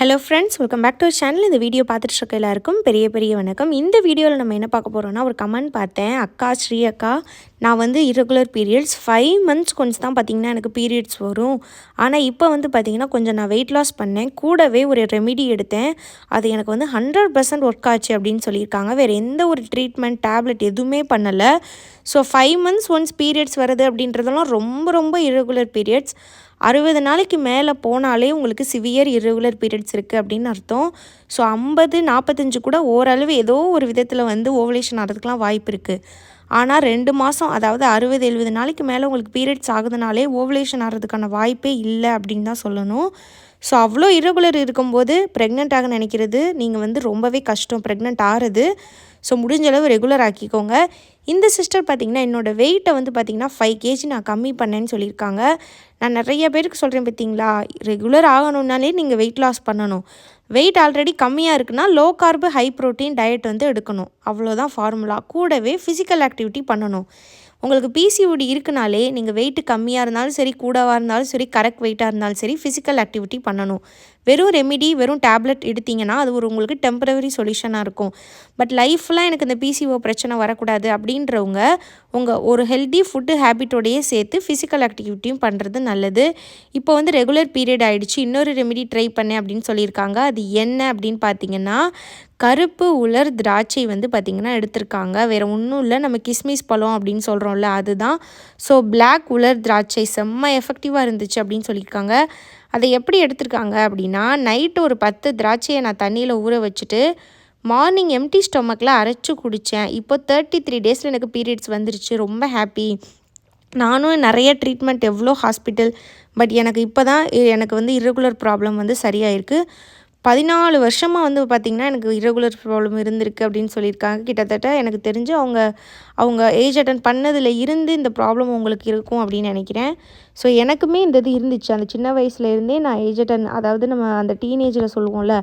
Hello friends welcome back to channel இந்த video பார்த்துட்டு இருக்க எல்லாருக்கும் பெரிய பெரிய வணக்கம். இந்த வீடியோவில் நம்ம என்ன பார்க்க போகிறோம்னா ஒரு கமெண்ட் பார்த்தேன். அக்கா ஸ்ரீ அக்கா நான் வந்து இரகுலர் பீரியட்ஸ் ஃபைவ் மந்த்ஸ் கொஞ்சம் தான் பார்த்திங்கன்னா எனக்கு பீரியட்ஸ் வரும். ஆனால் இப்போ வந்து பார்த்திங்கன்னா கொஞ்சம் நான் வெயிட் லாஸ் பண்ணேன். கூடவே ஒரு ரெமிடி எடுத்தேன். அது எனக்கு வந்து ஹண்ட்ரட் பர்சன்ட் ஒர்க் ஆச்சு அப்படின்னு சொல்லியிருக்காங்க. வேறு எந்த ஒரு ட்ரீட்மெண்ட் டேப்லெட் எதுவுமே பண்ணலை. So five months once periods வருது அப்படின்றதெல்லாம் ரொம்ப ரொம்ப இரகுலர் பீரியட்ஸ் அறுபது நாளைக்கு மேலே போனாலே உங்களுக்கு சிவியர் இர்ரெகுலர் பீரியட்ஸ் இருக்குது அப்படின்னு அர்த்தம். ஸோ ஐம்பது நாற்பத்தஞ்சு கூட ஓரளவு ஏதோ ஒரு விதத்தில் வந்து ஓவலேஷன் ஆகிறதுக்கெலாம் வாய்ப்பு இருக்குது ஆனால் ரெண்டு மாதம் அதாவது அறுபது எழுபது நாளைக்கு மேலே உங்களுக்கு பீரியட்ஸ் ஆகுதுனாலே ஓவலேஷன் ஆகிறதுக்கான வாய்ப்பே இல்லை அப்படின்னு தான் சொல்லணும். ஸோ அவ்வளோ இரகுலர் இருக்கும்போது ப்ரெக்னென்ட் ஆக நினைக்கிறது நீங்கள் வந்து ரொம்பவே கஷ்டம். ப்ரெக்னென்ட் ஆகிறது ஸோ முடிஞ்ச அளவு ரெகுலர் ஆக்கிக்கோங்க. இந்த சிஸ்டர் பார்த்திங்கன்னா என்னோடய வெயிட்டை வந்து பார்த்திங்கன்னா ஃபைவ் கேஜி நான் கம்மி பண்ணேன்னு சொல்லியிருக்காங்க. நான் நிறைய பேருக்கு சொல்கிறேன் பார்த்தீங்களா ரெகுலர் ஆகணுன்னாலே நீங்கள் வெயிட் லாஸ் பண்ணணும். வெயிட் ஆல்ரெடி கம்மியாக இருக்குன்னா low carb high protein diet வந்து எடுக்கணும். அவ்வளோதான் ஃபார்முலா கூடவே ஃபிசிக்கல் ஆக்டிவிட்டி பண்ணணும். உங்களுக்கு பிசிஓடி இருக்குனாலே நீங்கள் வெயிட் கம்மியாக இருந்தாலும் சரி கூடவாக இருந்தாலும் சரி கரெக்ட் வெயிட்டாக இருந்தாலும் சரி ஃபிசிக்கல் ஆக்டிவிட்டி பண்ணணும். வெறும் ரெமிடி வெறும் டேப்லெட் எடுத்திங்கன்னா அது ஒரு உங்களுக்கு டெம்பரவரி சொல்யூஷனாக இருக்கும். பட் லைஃப்லாம் எனக்கு இந்த பிசிஓ பிரச்சனை வரக்கூடாது அப்படின்றவங்க உங்கள் ஒரு ஹெல்தி ஃபுட்டு ஹேபிட்டோடையே சேர்த்து ஃபிசிக்கல் ஆக்டிவிட்டியும் பண்ணுறது நல்லது. இப்போ வந்து ரெகுலர் பீரியட் ஆகிடுச்சு இன்னொரு ரெமிடி ட்ரை பண்ணேன் அப்படின்னு சொல்லியிருக்காங்க. அது என்ன அப்படின்னு பார்த்தீங்கன்னா கருப்பு உலர் திராட்சை வந்து பார்த்திங்கன்னா எடுத்திருக்காங்க. வேறு ஒன்றும் இல்லை நம்ம கிஸ்மிஸ் பழம் அப்படின்னு சொல்கிறோம்ல அதுதான். ஸோ பிளாக் உலர் திராட்சை செம்ம எஃபெக்டிவாக இருந்துச்சு அப்படின்னு சொல்லியிருக்காங்க. அதை எப்படி எடுத்திருக்காங்க அப்படின்னா நைட்டு ஒரு பத்து திராட்சையை நான் தண்ணியில் ஊற வச்சுட்டு மார்னிங் எம்டி ஸ்டொமக்கில் அரைச்சி குடித்தேன் இப்போ தேர்ட்டி த்ரீ டேஸில் எனக்கு பீரியட்ஸ் வந்துருச்சு. ரொம்ப ஹாப்பி நானும் நிறைய ட்ரீட்மெண்ட் எவ்வளோ ஹாஸ்பிட்டல் பட் எனக்கு இப்போ தான் எனக்கு வந்து இரெகுலர் ப்ராப்ளம் வந்து சரியாயிருக்கு. பதினாலு வருஷமாக வந்து பார்த்திங்கன்னா எனக்கு இரகுலர் ப்ராப்ளம் இருந்திருக்கு அப்படின்னு சொல்லியிருக்காங்க. கிட்டத்தட்ட எனக்கு தெரிஞ்சு அவங்க அவங்க ஏஜ் அட்டன் பண்ணதில் இருந்து இந்த ப்ராப்ளம் உங்களுக்கு இருக்கும் அப்படின்னு நினைக்கிறேன். ஸோ எனக்குமே இந்த இது இருந்துச்சு. அந்த சின்ன வயசுலேருந்தே நான் ஏஜ் அட்டன் அதாவது நம்ம அந்த டீனேஜில் சொல்லுவோம்ல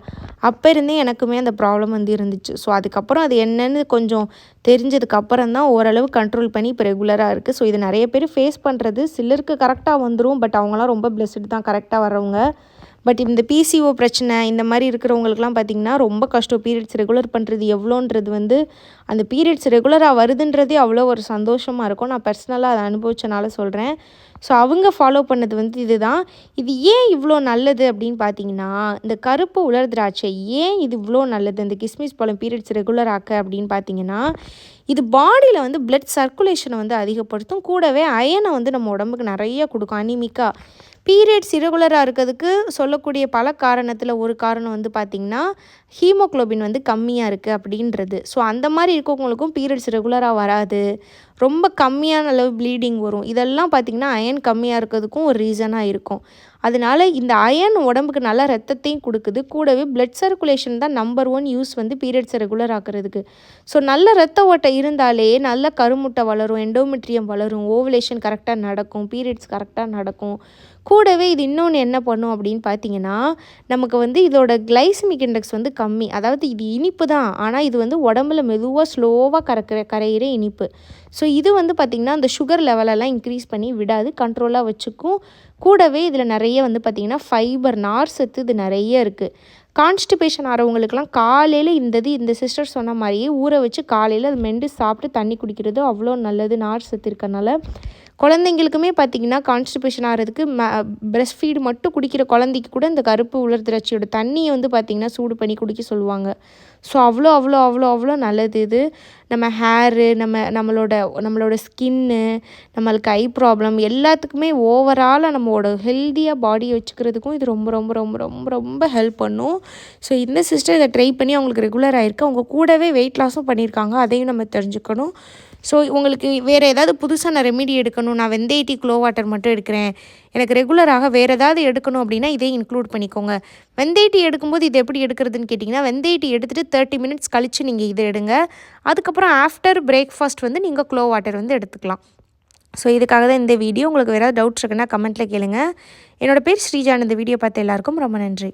அப்போ இருந்தே எனக்குமே அந்த ப்ராப்ளம் வந்து இருந்துச்சு. ஸோ அதுக்கப்புறம் அது என்னென்னு கொஞ்சம் தெரிஞ்சதுக்கப்புறம் தான் ஓரளவு கண்ட்ரோல் பண்ணி இப்போ ரெகுலராக இருக்குது ஸோ இது நிறைய பேர் ஃபேஸ் பண்ணுறது சிலருக்கு கரெக்டாக வந்துடும் பட் அவங்களாம் ரொம்ப பிளெஸ்டு தான். கரெக்டாக வர்றவங்க. பட் இந்த பிசிஓ பிரச்சனை இந்த மாதிரி இருக்கிறவங்களுக்குலாம் பார்த்திங்கன்னா ரொம்ப கஷ்டம். பீரியட்ஸ் ரெகுலர் பண்ணுறது எவ்வளோன்றது வந்து அந்த பீரியட்ஸ் ரெகுலராக வருதுன்றதே அவ்வளோ ஒரு சந்தோஷமாக இருக்கும். நான் பர்சனலாக அதை அனுபவிச்சனால சொல்கிறேன் ஸோ அவங்க ஃபாலோ பண்ணது வந்து இதுதான். இது ஏன் இவ்வளோ நல்லது அப்படின்னு பார்த்தீங்கன்னா இந்த கருப்பு உலர் திராட்சை ஏன் இது இவ்வளோ நல்லது? இந்த கிஸ்மிஸ் பழம் பீரியட்ஸ் ரெகுலர் ஆக்க அப்படின்னு பார்த்தீங்கன்னா இது பாடியில் வந்து பிளட் சர்க்குலேஷனை வந்து அதிகப்படுத்தும். கூடவே அயனை வந்து நம்ம உடம்புக்கு நிறைய கொடுக்கும் அனிமிக்காக பீரியட்ஸ் இரகுலராக இருக்கிறதுக்கு சொல்லக்கூடிய பல காரணத்தில் ஒரு காரணம் வந்து பார்த்திங்கன்னா ஹீமோக்ளோபின் வந்து கம்மியாக இருக்குது அப்படின்றது. ஸோ அந்த மாதிரி இருக்கவங்களுக்கும் பீரியட்ஸ் ரெகுலராக வராது. ரொம்ப கம்மியான அளவு ப்ளீடிங் வரும். இதெல்லாம் பார்த்திங்கன்னா அயன் கம்மியாக இருக்கிறதுக்கும் ஒரு ரீசனாக இருக்கும். அதனால இந்த அயன் உடம்புக்கு நல்ல ரத்தத்தையும் கொடுக்குது. கூடவே பிளட் சர்க்குலேஷன் தான் நம்பர் ஒன் யூஸ் வந்து பீரியட்ஸ் ரெகுலர் ஆக்கிறதுக்கு. ஸோ நல்ல ரத்த ஓட்டை இருந்தாலே நல்ல கருமுட்டை வளரும் எண்டோமெட்ரியம் வளரும் ஓவலேஷன் கரெக்டாக நடக்கும் பீரியட்ஸ் கரெக்டாக நடக்கும். கூடவே இது இன்னொன்று என்ன பண்ணும் அப்படின்னு பார்த்தீங்கன்னா நமக்கு வந்து இதோட கிளைசமிக் இண்டெக்ஸ் வந்து கம்மி. அதாவது இது இனிப்பு தான். ஆனால் இது வந்து உடம்புல மெதுவாக ஸ்லோவாக கறக்கிற கரையிற இனிப்பு. ஸோ இது வந்து பார்த்திங்கன்னா அந்த சுகர் லெவலெல்லாம் இன்க்ரீஸ் பண்ணி விடாது கண்ட்ரோலாக வச்சுக்கும். கூடவே இதில் நிறைய வந்து பார்த்திங்கன்னா ஃபைபர் நார் சத்து இது நிறைய இருக்குது கான்ஸ்டிபேஷன் ஆகிறவங்களுக்குலாம் காலையில் இந்த இது இந்த சிஸ்டர் சொன்ன மாதிரியே ஊற வச்சு காலையில் அது மெண்டு சாப்பிட்டு தண்ணி குடிக்கிறது அவ்வளோ நல்லது நார் சத்து இருக்கனால குழந்தைங்களுக்குமே பார்த்திங்கன்னா கான்ஸ்டிபேஷன் ஆகிறதுக்கு ம ப்ரெஸ்ட் ஃபீடு மட்டும் குடிக்கிற குழந்தைக்கு கூட இந்த கருப்பு உலர் திராட்சையோட தண்ணியை வந்து பார்த்திங்கன்னா சூடு பண்ணி குடிக்க சொல்லுவாங்க. ஸோ அவ்வளோ அவ்வளோ அவ்வளோ அவ்வளோ நல்லது இது. நம்ம ஹேரு நம்ம நம்மளோட நம்மளோட ஸ்கின்னு நம்மளுக்கு ஐ ப்ராப்ளம் எல்லாத்துக்குமே ஓவராலாக நம்மளோட ஹெல்த்தியாக பாடியை வச்சுக்கிறதுக்கும் இது ரொம்ப ரொம்ப ரொம்ப ரொம்ப ரொம்ப ஹெல்ப் பண்ணும். ஸோ இந்த சிஸ்டர் இதை ட்ரை பண்ணி அவங்களுக்கு ரெகுலர் ஆகிருக்கு அவங்க கூடவே வெயிட் லாஸும் பண்ணியிருக்காங்க. அதையும் நம்ம தெரிஞ்சுக்கணும். ஸோ உங்களுக்கு வேறு ஏதாவது புதுசாக நான் ரெமிடி எடுக்கணும். நான் வெந்தயட்டி க்ளோ வாட்டர் மட்டும் எடுக்கிறேன். எனக்கு ரெகுலராக வேறு ஏதாவது எடுக்கணும் அப்படின்னா இதே இன்க்ளூட் பண்ணிக்கோங்க. வெந்தயட்டி எடுக்கும்போது இது எப்படி எடுக்கிறதுன்னு கேட்டிங்கன்னா வெந்தய எடுத்துகிட்டு தேர்ட்டி மினிட்ஸ் கழித்து நீங்கள் இதை எடுங்க. அதுக்கப்புறம் ஆஃப்டர் பிரேக்ஃபாஸ்ட் வந்து நீங்கள் க்ளோ வாட்டர் வந்து எடுத்துக்கலாம். ஸோ இதுக்காக தான் இந்த வீடியோ உங்களுக்கு வேறு ஏதாவது டவுட்ஸ் இருக்குன்னா கமெண்ட்டில் கேளுங்கள் என்னோடய பேர் ஸ்ரீஜான் இந்த வீடியோ பார்த்து எல்லாருக்கும் ரொம்ப நன்றி.